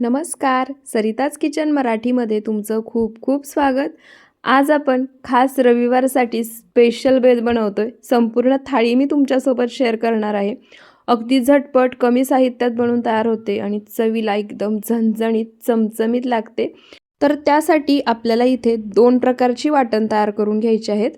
नमस्कार. सरिताज किचन मराठीमध्ये तुमचं खूप खूप स्वागत. आज आपण खास रविवारसाठी स्पेशल बेद बनवतो आहे संपूर्ण थाळी मी तुमच्यासोबत शेअर करणार आहे. अगदी झटपट कमी साहित्यात बनवून तयार होते आणि चवीला एकदम झणझणीत चमचमीत लागते. तर त्यासाठी आपल्याला इथे दोन प्रकारची वाटण तयार करून घ्यायची आहेत.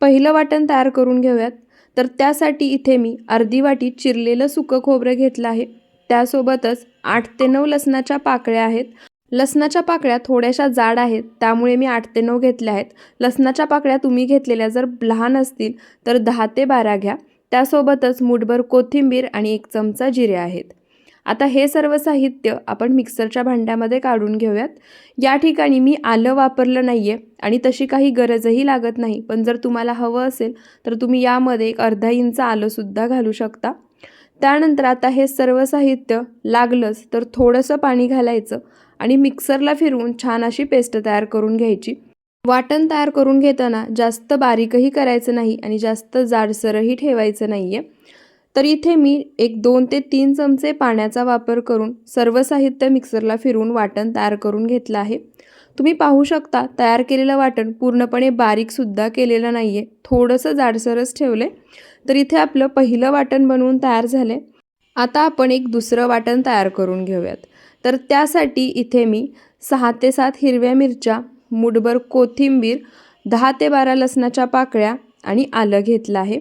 पहिलं वाटण तयार करून घेऊयात. तर त्यासाठी इथे मी अर्धी वाटी चिरलेलं सुकं खोबरं घेतलं आहे. त्यासोबतच आठ ते नऊ लसणाच्या पाकळ्या आहेत. लसणाच्या पाकळ्या थोड्याशा जाड आहेत त्यामुळे मी आठ ते नऊ घेतल्या आहेत. लसणाच्या पाकळ्या तुम्ही घेतलेल्या जर लहान असतील तर दहा ते बारा घ्या. त्यासोबतच मुठभर कोथिंबीर आणि एक चमचा जिरे आहेत. आता हे सर्व साहित्य आपण मिक्सरच्या भांड्यामध्ये काढून घेऊयात. या ठिकाणी मी आलं वापरलं नाही आहे आणि तशी काही गरजही लागत नाही. पण जर तुम्हाला हवं असेल तर तुम्ही यामध्ये एक अर्धा इंच आलंसुद्धा घालू शकता. त्यानंतर आता हे सर्व साहित्य लागलंच तर थोडंसं पाणी घालायचं आणि मिक्सरला फिरवून छान अशी पेस्ट तयार करून घ्यायची. वाटण तयार करून घेताना जास्त बारीकही करायचं नाही आणि जास्त जाडसरही ठेवायचं नाही आहे तर इथे मी एक दोन ते तीन चमचे पाण्याचा वापर करून सर्व साहित्य मिक्सरला फिरवून वाटण तयार करून घेतलं आहे. तुम्ही पाहू शकता तयार केलेलं वाटण पूर्णपणे बारीकसुद्धा केलेलं नाही आहे थोडंसं जाडसरच ठेवलं तर इथे आपलं पहिलं वाटण बनवून तयार झाले आता आपण एक दुसरं वाटण तयार करून घेऊयात. तर त्यासाठी इथे मी सहा ते सात हिरव्या मिरच्या मुठभर कोथिंबीर दहा ते बारा लसणाच्या पाकळ्या आणि आलं घेतलं आहे.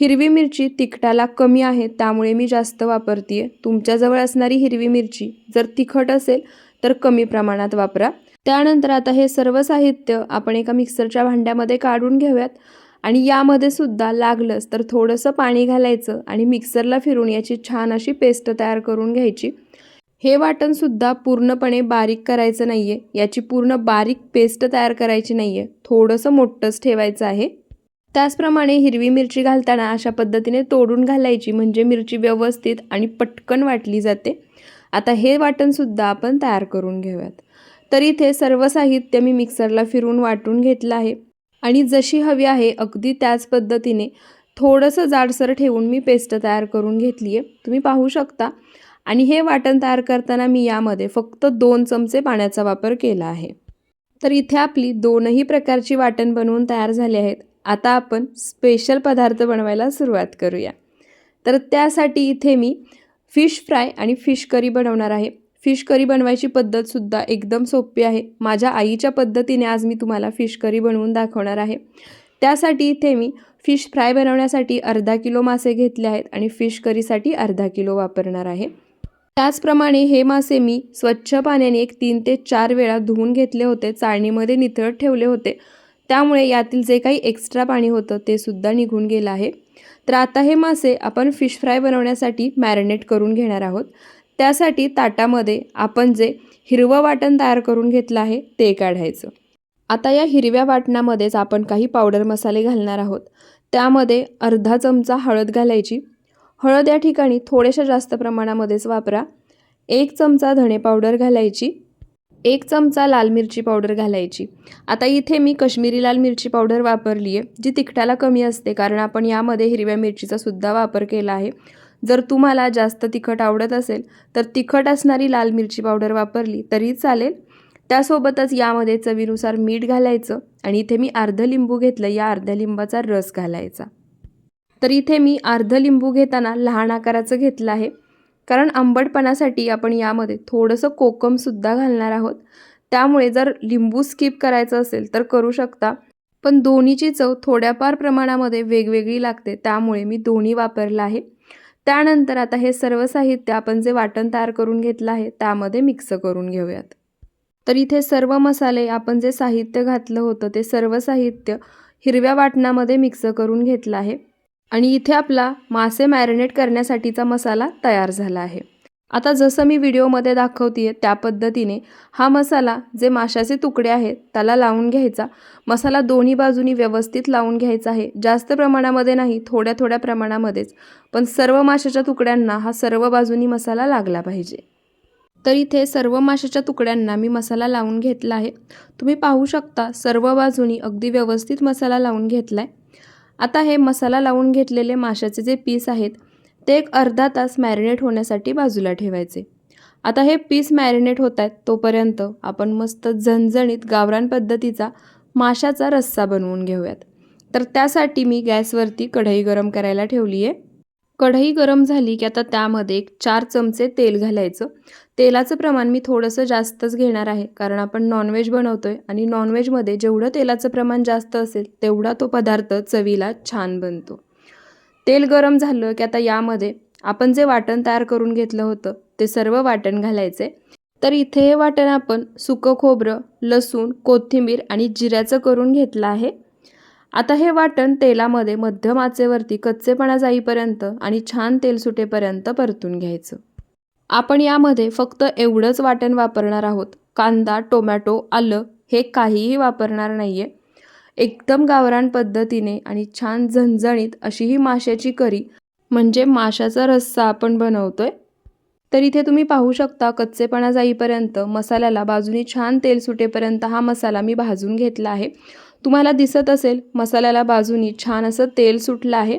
हिरवी मिरची तिखटाला कमी आहे त्यामुळे मी जास्त वापरते आहे तुमच्याजवळ असणारी हिरवी मिरची जर तिखट असेल तर कमी प्रमाणात वापरा. त्यानंतर आता हे सर्व साहित्य आपण एका मिक्सरच्या भांड्यामध्ये काढून घेऊयात. आणि यामध्ये सुद्धा लागलंच तर थोडंसं पाणी घालायचं आणि मिक्सरला फिरून याची छान अशी पेस्ट तयार करून घ्यायची. हे वाटणसुद्धा पूर्णपणे बारीक करायचं नाही आहे याची पूर्ण बारीक पेस्ट तयार करायची नाही आहे थोडंसं मोठंच ठेवायचं आहे. त्याचप्रमाणे हिरवी मिरची घालताना अशा पद्धतीने तोडून घालायची म्हणजे मिरची व्यवस्थित आणि पटकन वाटली जाते. आता हे वाटणसुद्धा आपण तयार करून घेऊयात. तर इथे सर्व साहित्य मी मिक्सरला फिरून वाटून घेतलं आहे. आणि जशी हवी आहे अगदी त्याच पद्धतीने थोडंसं जाडसर ठेवून मी पेस्ट तयार करून घेतली आहे. तुम्ही पाहू शकता. आणि हे वाटण तयार करताना मी यामध्ये फक्त दोन चमचे पाण्याचा वापर केला आहे. तर इथे आपली दोनही प्रकारची वाटण बनवून तयार झाली आहेत. आता आपण स्पेशल पदार्थ बनवायला सुरुवात करूया. तर त्यासाठी इथे मी फिश फ्राय आणि फिश करी बनवणार आहे. फिश करी बनवायची पद्धतसुद्धा एकदम सोपी आहे. माझ्या आईच्या पद्धतीने आज मी तुम्हाला फिश करी बनवून दाखवणार आहे. त्यासाठी इथे मी फिश फ्राय बनवण्यासाठी अर्धा किलो मासे घेतले आहेत आणि फिश करीसाठी अर्धा किलो वापरणार आहे. त्याचप्रमाणे हे मासे मी स्वच्छ पाण्याने एक तीन ते चार वेळा धुवून घेतले होते. चाळणीमध्ये निथळत ठेवले होते. त्यामुळे यातील जे काही एक्स्ट्रा पाणी होतं ते सुद्धा निघून गेलं आहे. तर आता हे मासे आपण फिश फ्राय बनवण्यासाठी मॅरिनेट करून घेणार आहोत. त्यासाठी ताटामध्ये आपण जे हिरवं वाटण तयार करून घेतलं आहे ते काढायचं. आता या हिरव्या वाटणामध्येच आपण काही पावडर मसाले घालणार आहोत. त्यामध्ये अर्धा चमचा हळद घालायची. हळद या ठिकाणी थोड्याशा जास्त प्रमाणामध्येच वापरा. एक चमचा धणे पावडर घालायची. एक चमचा लाल मिरची पावडर घालायची. आता इथे मी कश्मीरी लाल मिरची पावडर वापरली आहे जी तिखटाला कमी असते कारण आपण यामध्ये हिरव्या मिरचीचा सुद्धा वापर केला आहे. जर तुम्हाला जास्त तिखट आवडत असेल तर तिखट असणारी लाल मिरची पावडर वापरली तरी चालेल. त्यासोबतच यामध्ये चवीनुसार मीठ घालायचं आणि इथे मी अर्ध लिंबू घेतलं या अर्ध्या लिंबाचा रस घालायचा. तर इथे मी अर्ध लिंबू घेताना लहान आकाराचं घेतलं आहे. कारण आंबटपणासाठी आपण यामध्ये थोडंसं कोकमसुद्धा घालणार आहोत. त्यामुळे जर लिंबू स्किप करायचं असेल तर करू शकता. पण दोन्हीची चव थोड्याफार प्रमाणामध्ये वेगवेगळी लागते त्यामुळे मी दोन्ही वापरलं आहे. त्यानंतर आता हे सर्व साहित्य आपण जे वाटण तयार करून घेतलं आहे त्यामध्ये मिक्स करून घेऊयात. तर इथे सर्व मसाले आपण जे साहित्य घातलं होतं ते सर्व साहित्य हिरव्या वाटणामध्ये मिक्स करून घेतलं आहे. आणि इथे आपला मासे मॅरिनेट करण्यासाठीचा मसाला तयार झाला आहे. आता जसं मी व्हिडिओमध्ये दाखवते त्या पद्धतीने हा मसाला जे माशाचे तुकडे आहेत त्याला लावून घ्यायचा. मसाला दोन्ही बाजूनी व्यवस्थित लावून घ्यायचा आहे. जास्त प्रमाणामध्ये नाही थोड्या थोड्या प्रमाणामध्येच. पण सर्व माशाच्या तुकड्यांना हा सर्व बाजूनी मसाला लागला पाहिजे. तर इथे सर्व माशाच्या तुकड्यांना मी मसाला लावून घेतला आहे. तुम्ही पाहू शकता सर्व बाजूनी अगदी व्यवस्थित मसाला लावून घेतला आहे आता हे मसाला लावून घेतलेले माशाचे जे पीस आहेत ते एक अर्धा तास मॅरिनेट होण्यासाठी बाजूला ठेवायचे. आता हे पीस मॅरिनेट होत आहेत तोपर्यंत आपण मस्त झणझणीत गावरान पद्धतीचा माशाचा रस्सा बनवून घेऊयात. तर त्यासाठी मी गॅसवरती कढई गरम करायला ठेवली आहे. कढई गरम झाली की आता त्यामध्ये एक चार चमचे तेल घालायचं. तेलाचं प्रमाण मी थोडंसं जास्तच घेणार आहे कारण आपण नॉनव्हेज बनवतो आहे आणि नॉनव्हेजमध्ये जेवढं तेलाचं प्रमाण जास्त असेल तेवढा तो पदार्थ चवीला छान बनतो. तेल गरम झालं की आता यामध्ये आपण जे वाटण तयार करून घेतलं होतं ते सर्व वाटण घालायचे. तर इथे हे वाटण आपण सुकं खोबरं लसूण कोथिंबीर आणि जिऱ्याचं करून घेतलं आहे. आता हे वाटण तेलामध्ये मध्यम आचेवरती कच्चेपणा जाईपर्यंत आणि छान तेल सुटेपर्यंत परतून घ्यायचं. आपण यामध्ये फक्त एवढंच वाटण वापरणार आहोत. कांदा टोमॅटो आलं हे काहीही वापरणार नाही आहे एकदम गावरान पद्धतीने आणि छान झणझणीत अशी ही माशाची करी म्हणजे माशाचा रस्सा आपण बनवतो आहे तर इथे तुम्ही पाहू शकता कच्चेपणा जाईपर्यंत मसाल्याला बाजूनी छान तेल सुटेपर्यंत हा मसाला मी भाजून घेतला आहे. तुम्हाला दिसत असेल मसाल्याला बाजूनी छान असं तेल सुटलं आहे.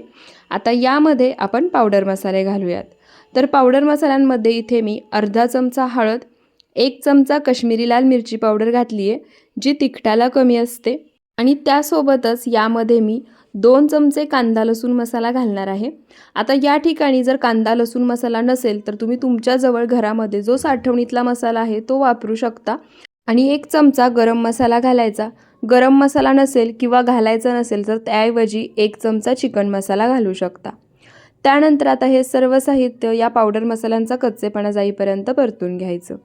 आता यामध्ये आपण पावडर मसाले घालूयात. तर पावडर मसाल्यांमध्ये इथे मी अर्धा चमचा हळद एक चमचा कश्मीरी लाल मिरची पावडर घातली आहे जी तिखटाला कमी असते. आणि त्यासोबतच यामध्ये मी दोन चमचे कांदा लसूण मसाला घालणार आहे. आता या ठिकाणी जर कांदा लसूण मसाला नसेल तर तुम्ही तुमच्याजवळ घरामध्ये जो साठवणीतला मसाला आहे तो वापरू शकता. आणि एक चमचा गरम मसाला घालायचा. गरम मसाला नसेल किंवा घालायचा नसेल तर त्याऐवजी एक चमचा चिकन मसाला घालू शकता. त्यानंतर आता हे सर्व साहित्य या पावडर मसाल्यांचा कच्चेपणा जाईपर्यंत परतून घ्यायचं.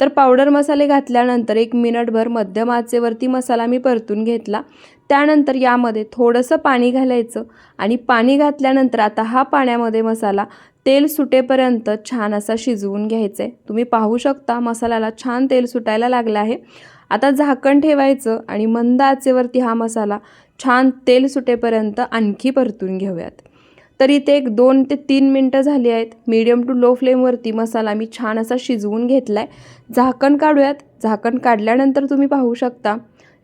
तर पावडर मसाले घातल्यानंतर एक मिनटभर मध्यम आचेवरती मसाला मी परतून घेतला. त्यानंतर यामध्ये थोडंसं पाणी घालायचं आणि पाणी घातल्यानंतर आता हा पाण्यामध्ये मसाला तेल सुटेपर्यंत छान असा शिजवून घ्यायचं आहे तुम्ही पाहू शकता मसाल्याला छान तेल सुटायला लागलं आहे. आता झाकण ठेवायचं आणि मंद आचेवरती हा मसाला छान तेल सुटेपर्यंत आणखी परतून घेऊयात. तर इथे एक दोन ते तीन मिनटं झाली आहेत. मीडियम टू लो फ्लेमवरती मसाला मी छान असा शिजवून घेतला आहे झाकण काढूयात. झाकण काढल्यानंतर तुम्ही पाहू शकता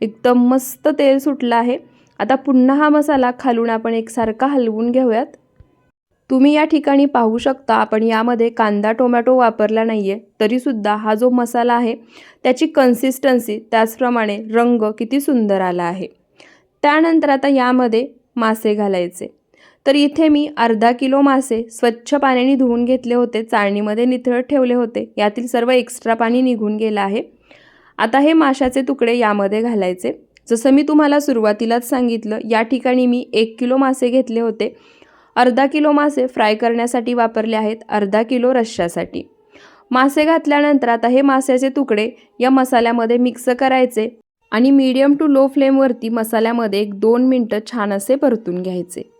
एकदम मस्त तेल सुटलं आहे. आता पुन्हा हा मसाला खालून आपण एकसारखा हलवून घेऊयात. तुम्ही या ठिकाणी पाहू शकता आपण यामध्ये कांदा टोमॅटो वापरला नाही आहे तरीसुद्धा हा जो मसाला आहे त्याची कन्सिस्टन्सी त्याचप्रमाणे रंग किती सुंदर आला आहे. त्यानंतर आता यामध्ये मासे घालायचे. तर इथे मी अर्धा किलो मासे स्वच्छ पाण्याने धुवून घेतले होते चाळणीमध्ये निथळत ठेवले होते. यातील सर्व एक्स्ट्रा पाणी निघून गेलं आहे. आता हे माशाचे तुकडे यामध्ये घालायचे. जसं मी तुम्हाला सुरुवातीलाच सांगितलं या ठिकाणी मी एक किलो मासे घेतले होते. अर्धा किलो मासे फ्राय करण्यासाठी वापरले आहेत अर्धा किलो रश्श्यासाठी. मासे घातल्यानंतर आता हे माशाचे तुकडे या मसाल्यामध्ये मिक्स करायचे आणि मीडियम टू लो फ्लेमवरती मसाल्यामध्ये एक दोन मिनटं छान असे परतून घ्यायचे.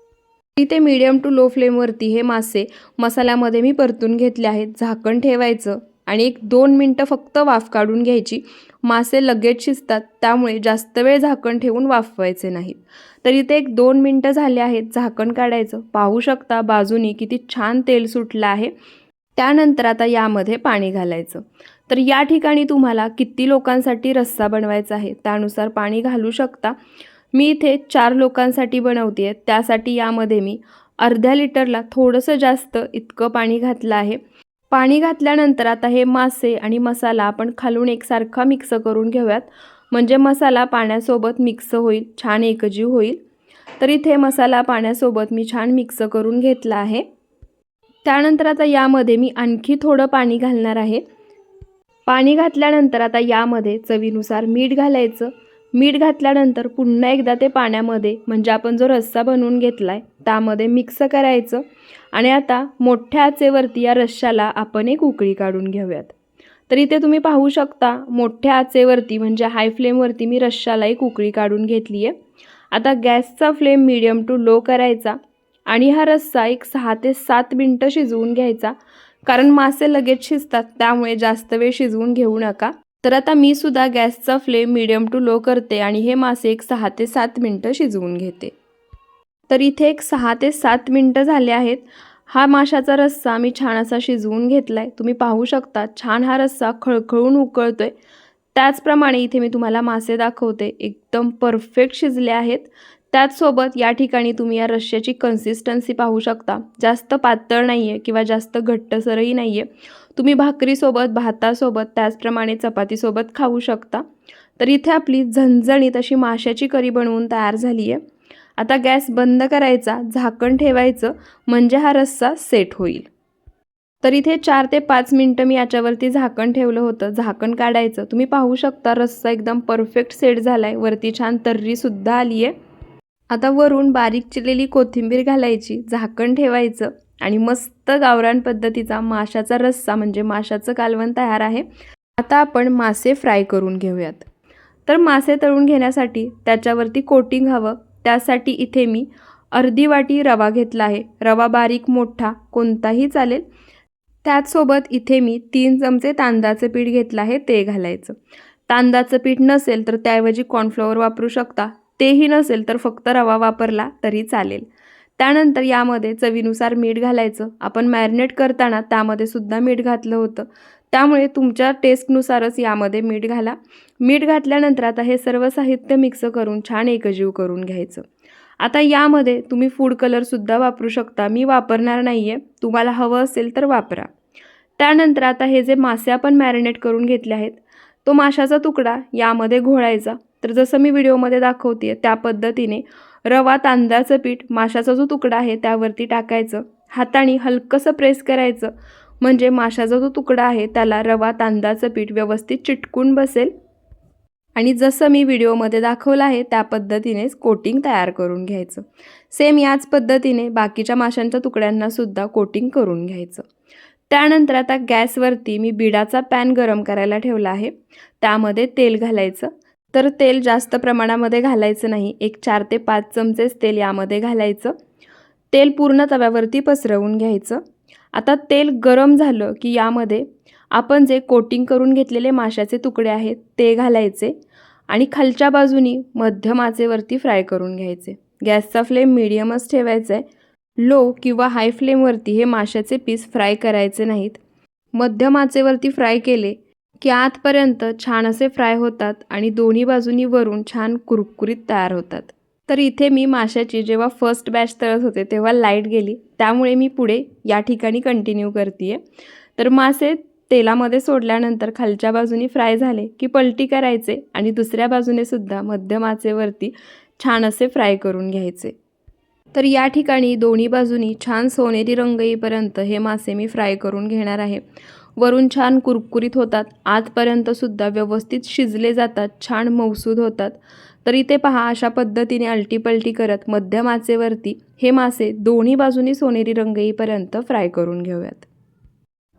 इथे मीडियम टू लो फ्लेमवरती हे मासे मसाल्यामध्ये मी परतून घेतले आहेत. झाकण ठेवायचं आणि एक दोन मिनटं फक्त वाफ काढून घ्यायची. मासे लगेच शिजतात त्यामुळे जास्त वेळ झाकण ठेवून वाफवायचे नाहीत. तर इथे एक दोन मिनटं झाले आहेत झाकण काढायचं. पाहू शकता बाजूनी किती छान तेल सुटलं आहे. त्यानंतर आता यामध्ये पाणी घालायचं. तर या ठिकाणी तुम्हाला किती लोकांसाठी रस्सा बनवायचा आहे त्यानुसार पाणी घालू शकता. मी इथे चार लोकांसाठी बनवते आहे त्यासाठी यामध्ये मी अर्ध्या लिटरला थोडंसं जास्त इतकं पाणी घातलं आहे. पाणी घातल्यानंतर आता हे मासे आणि मसाला आपण खालून एकसारखा मिक्स करून घेऊयात. म्हणजे मसाला पाण्यासोबत मिक्स होईल छान एकजीव होईल. तर इथे मसाला पाण्यासोबत मी छान मिक्स करून घेतला आहे. त्यानंतर आता यामध्ये मी आणखी थोडं पाणी घालणार आहे. पाणी घातल्यानंतर आता यामध्ये चवीनुसार मीठ घालायचं. मीठ घातल्यानंतर पुन्हा एकदा ते पाण्यामध्ये म्हणजे आपण जो रस्सा बनवून घेतला आहे त्यामध्ये मिक्स करायचं आणि आता मोठ्या आचेवरती या रश्श्याला आपण एक उकळी काढून घेऊयात. तर इथे तुम्ही पाहू शकता मोठ्या आचेवरती म्हणजे हाय फ्लेमवरती मी रश्श्याला एक उकळी काढून घेतली आहे आता गॅसचा फ्लेम मिडियम टू लो करायचा आणि हा रस्सा एक सहा ते सात मिनटं शिजवून घ्यायचा. कारण मासे लगेच शिजतात त्यामुळे जास्त वेळ शिजवून घेऊ नका. तर आता मी सुद्धा गॅसचा फ्लेम मिडियम टू लो करते आणि हे मासे एक सहा ते सात मिनटं शिजवून घेते. तर इथे एक सहा ते सात मिनटं झाले आहेत. हा माशाचा रस्सा मी छान असा शिजवून घेतला आहे तुम्ही पाहू शकता छान हा रस्सा खळखळून उकळतोय. त्याचप्रमाणे इथे मी तुम्हाला मासे दाखवते. एकदम परफेक्ट शिजले आहेत. त्याचसोबत या ठिकाणी तुम्ही या रश्श्याची कन्सिस्टन्सी पाहू शकता. जास्त पातळ नाही आहे किंवा जास्त घट्टसरही नाही आहे तुम्ही भाकरीसोबत भातासोबत त्याचप्रमाणे चपातीसोबत खाऊ शकता. तर इथे आपली झणझणीत अशी माशाची करी बनवून तयार झाली आहे आता गॅस बंद करायचा झाकण ठेवायचं म्हणजे हा रस्सा सेट होईल. तर इथे चार ते पाच मिनटं मी याच्यावरती झाकण ठेवलं होतं. झाकण काढायचं. तुम्ही पाहू शकता रस्सा एकदम परफेक्ट सेट झाला आहे वरती छान तर्रीसुद्धा आली आहे आता वरून बारीक चिरलेली कोथिंबीर घालायची झाकण ठेवायचं आणि मस्त गावरान पद्धतीचा माशाचा रस्सा म्हणजे माशाचं कालवण तयार आहे. आता आपण मासे फ्राय करून घेऊयात. तर मासे तळून घेण्यासाठी त्याच्यावरती कोटिंग हवं. त्यासाठी इथे मी अर्धी वाटी रवा घेतला आहे. रवा बारीक मोठा कोणताही चालेल. त्याचसोबत इथे मी तीन चमचे तांदळाचं पीठ घेतलं आहे ते घालायचं. तांदळाचं पीठ नसेल तर त्याऐवजी कॉर्नफ्लॉवर वापरू शकता. तेही नसेल तर फक्त रवा वापरला तरी चालेल. त्यानंतर यामध्ये चवीनुसार मीठ घालायचं. आपण मॅरिनेट करताना त्यामध्ये सुद्धा मीठ घातलं होतं. त्यामुळे तुमच्या टेस्टनुसारच यामध्ये मीठ घाला. मीठ घातल्यानंतर आता हे सर्व साहित्य मिक्स करून छान एकजीव करून घ्यायचं. आता यामध्ये तुम्ही फूड कलरसुद्धा वापरू शकता. मी वापरणार नाही आहे तुम्हाला हवं असेल तर वापरा. त्यानंतर आता हे जे मासे आपण मॅरिनेट करून घेतले आहेत तो माशाचा तुकडा यामध्ये घोळायचा. तर जसं मी व्हिडिओमध्ये दाखवते त्या पद्धतीने रवा तांदळाचं पीठ माशाचा जो तुकडा आहे त्यावरती टाकायचं. हाताने हलकंसं प्रेस करायचं. म्हणजे माशाचा जो तुकडा आहे त्याला रवा तांदळाचं पीठ व्यवस्थित चिटकून बसेल. आणि जसं मी व्हिडिओमध्ये दाखवलं आहे त्या पद्धतीनेच कोटिंग तयार करून घ्यायचं. सेम याच पद्धतीने बाकीच्या माशांच्या तुकड्यांनासुद्धा कोटिंग करून घ्यायचं. त्यानंतर आता गॅसवरती मी बिडाचा पॅन गरम करायला ठेवला आहे. त्यामध्ये तेल घालायचं. तर तेल जास्त प्रमाणामध्ये घालायचं नाही. एक चार ते पाच चमचेच तेल यामध्ये घालायचं. तेल पूर्ण तव्यावरती पसरवून घ्यायचं. आता तेल गरम झालं की यामध्ये आपण जे कोटिंग करून घेतलेले माशाचे तुकडे आहेत ते घालायचे आणि खालच्या बाजूनी मध्यम आचेवरती फ्राय करून घ्यायचे. गॅसचा फ्लेम मिडियमच ठेवायचा आहे लो किंवा हाय फ्लेमवरती हे माशाचे पीस फ्राय करायचे नाहीत. मध्यम आचेवरती फ्राय केले की आतपर्यंत छान असे फ्राय होतात आणि दोन्ही बाजूनी वरून छान कुरकुरीत तयार होतात. तर इथे मी माशाची जेव्हा फर्स्ट बॅच तळत होते तेव्हा लाइट गेली. त्यामुळे मी पुढे या ठिकाणी कंटिन्यू करते आहे तर मासे तेलामध्ये सोडल्यानंतर खालच्या बाजूनी फ्राय झाले की पलटी करायचे आणि दुसऱ्या बाजूने सुद्धा मध्यम आचेवरती छान असे फ्राय करून घ्यायचे. तर या ठिकाणी दोन्ही बाजूनी छान सोनेरी रंग येईपर्यंत हे मासे मी फ्राय करून घेणार आहे. वरून छान कुरकुरीत होतात. आतपर्यंतसुद्धा व्यवस्थित शिजले जातात छान मौसूद होतात. तर इथे पहा अशा पद्धतीने अलटीपलटी करत मध्यम आचेवरती हे मासे दोन्ही बाजूनी सोनेरी रंग येईपर्यंत फ्राय करून घेऊयात.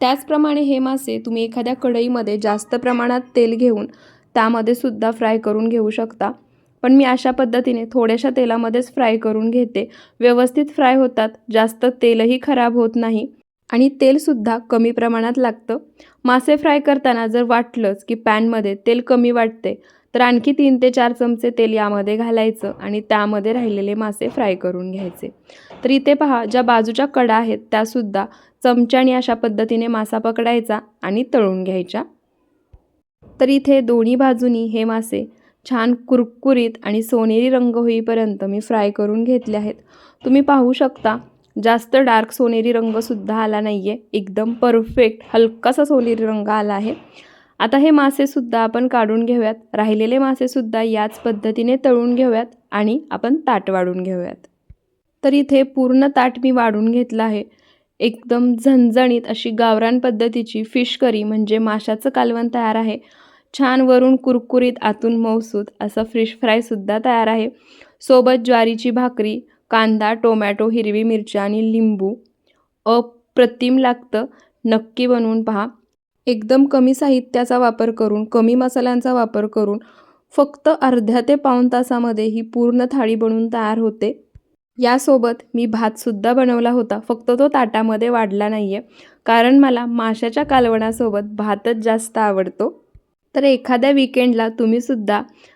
त्याचप्रमाणे हे मासे तुम्ही एखाद्या कढईमध्ये जास्त प्रमाणात तेल घेऊन त्यामध्ये सुद्धा फ्राय करून घेऊ शकता. पण मी अशा पद्धतीने थोड्याशा तेलामध्येच फ्राय करून घेते. व्यवस्थित फ्राय होतात जास्त तेलही खराब होत नाही. आणि तेलसुद्धा कमी प्रमाणात लागतं. मासे फ्राय करताना जर वाटलंच की पॅनमध्ये तेल कमी वाटते तर आणखी तीन ते चार चमचे तेल यामध्ये घालायचं आणि त्यामध्ये राहिलेले मासे फ्राय करून घ्यायचे. तर इथे पहा ज्या बाजूच्या कडा आहेत त्यासुद्धा चमच्याने अशा पद्धतीने मासा पकडायचा आणि तळून घ्यायच्या. तर इथे दोन्ही बाजूनी हे मासे छान कुरकुरीत आणि सोनेरी रंग होईपर्यंत मी फ्राय करून घेतले आहेत. तुम्ही पाहू शकता जास्त डार्क सोनेरी रंगसुद्धा आला नाही आहे एकदम परफेक्ट हलकासा सोनेरी रंग आला आहे. आता हे मासेसुद्धा आपण काढून घेऊयात. राहिलेले मासेसुद्धा याच पद्धतीने तळून घेऊयात आणि आपण ताट वाढून घेऊयात. तर इथे पूर्ण ताट मी वाढून घेतलं आहे. एकदम झणझणीत अशी गावरान पद्धतीची फिश करी म्हणजे माशाचं कालवण तयार आहे. छान वरून कुरकुरीत आतून मौसूत असं फिश फ्रायसुद्धा तयार आहे. सोबत ज्वारीची भाकरी कांदा टोमॅटो हिरवी मिरची आणि लिंबू अप्रतिम लागतं. नक्की बनवून पहा. एकदम कमी साहित्याचा वापर करून कमी मसाल्यांचा वापर करून फक्त अर्ध्या ते पाऊण तासामध्ये ही पूर्ण थाळी बनवून तयार होते. यासोबत मी भातसुद्धा बनवला होता. फक्त तो ताटामध्ये वाढला नाही आहे कारण मला माशाच्या कालवणासोबत भातच जास्त आवडतो. तर एखाद्या विकेंडला तुम्हीसुद्धा